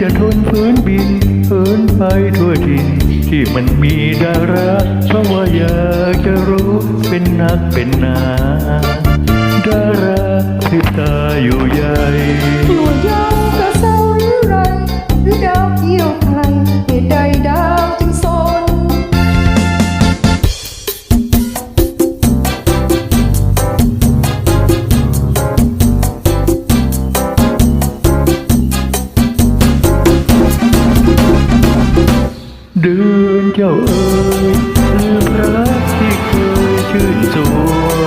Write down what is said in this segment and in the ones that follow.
จะทนพื้นบินพื้นไปทั่วทินที่มันมีดาราเพราะว่าอยากจะรู้เป็นนักเป็นนาดาราที่ตาอยู่ใหญ่อยู่ยาวกระเซาหรือไร จ้าเอ๋ยเธอพระที่เคยชื่นชม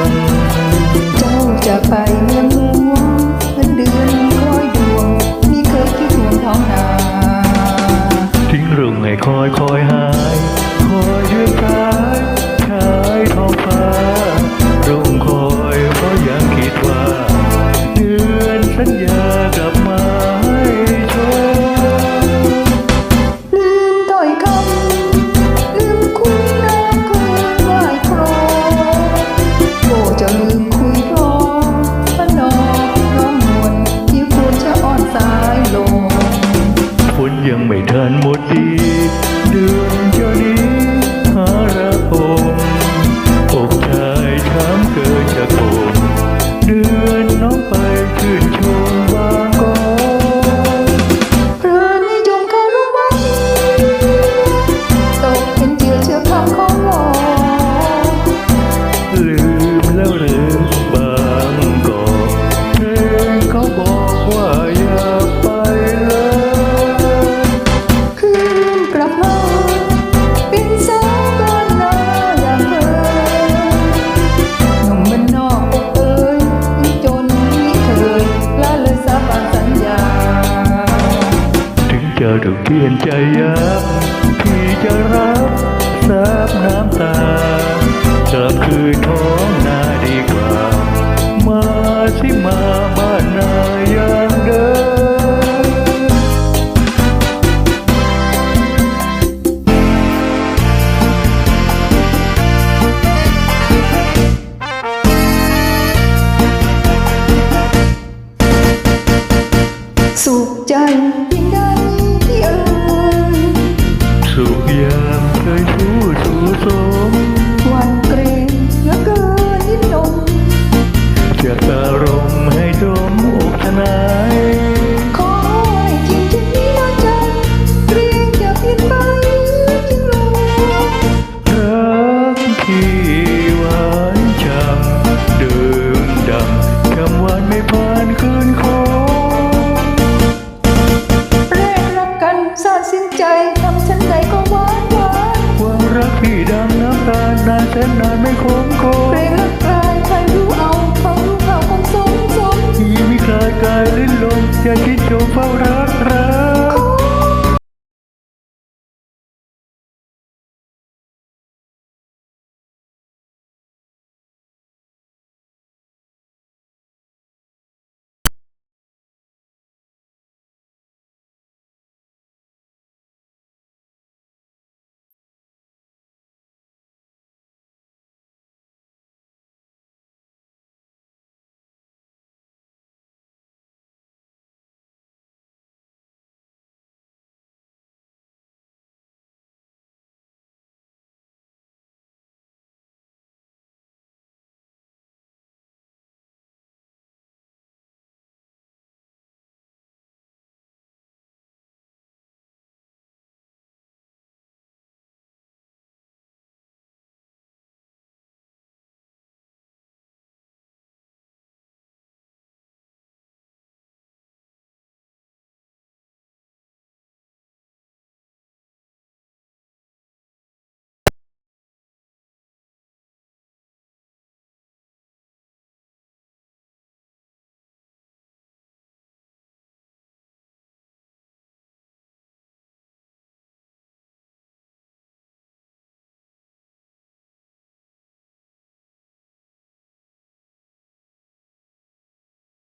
ต้เปลี่ยนใจยับที่จะรับซับน้ำตากลับคืนท้องนาดีกว่า มาสิมาบ้านนาอย่างเดิมสุขใจ นนอนไม่คงคงเรื่องกลายใครรู้เอาควารู้เขาความสมสมที่ไม่คลายกายลิ้นลมอย่าคิดชมเฝ้ารัก